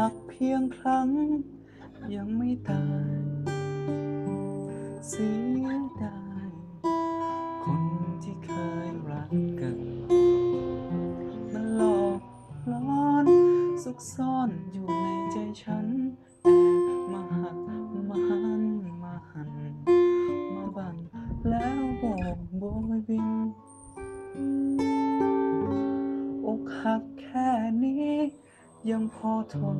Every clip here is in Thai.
หักเพียงครั้ง ยังไม่ตาย เสียดายคนที่เคยรักกันมันหลอกล้อนซุกซ่อนอยู่ในใจฉันแอบมาหักมาหันมาหัน มาบังแล้วโบกโบยบินอกหักแค่นี้ ยังพอทน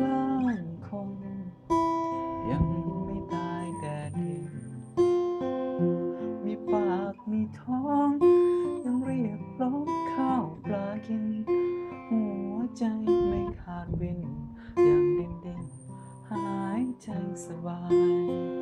ร่างคงยังไม่ตายแต่ดินมีปากมีท้อง ยังเรียกร้องข้าวปลากิน หัวใจไม่ขาดวินยังดิ้นดิ้นหายใจสบาย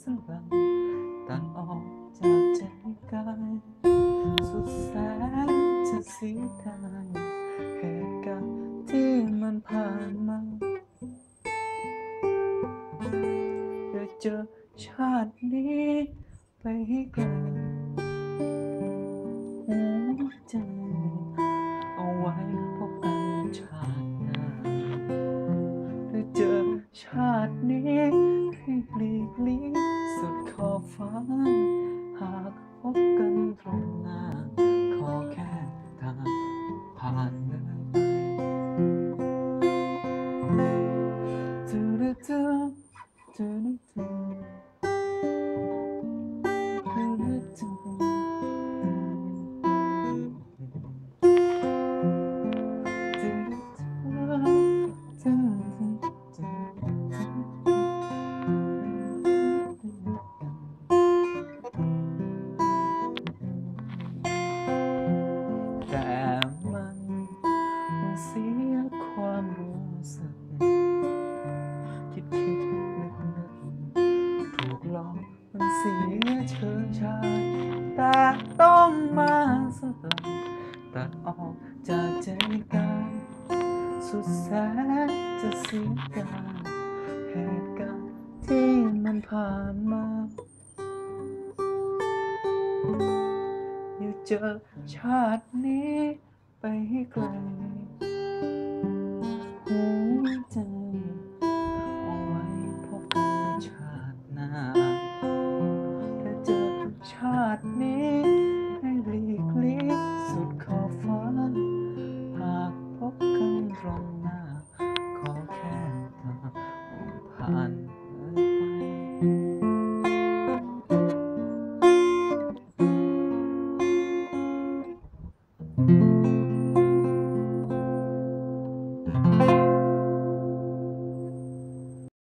สลับตัดออกจากใจกายสุดแสนจะเสียดายเหตุการณ์ที่มันผ่านมาเดี๋ยวเจอชาตินี้ไปให้ไกลหัวใจเอาไว้พบกันชาติหน้าถ้าเจอชาตินี้ให้หลีกเลี่ยง สุ คิดนึกนึกถูกหลอกมันเสียเชิงชายแต่ต้องมาสลับตัดออกจากใจกายสุดแสนจะเสียดายเหตุการณ์ที่มันผ่านมาอยู่เจอชาตินี้ไปไกล ตินี้ ให้หลีกเลี่ยงสุดขอบฟ้า หากพบกันตรงหน้า ขอแค่ตาผ่านไป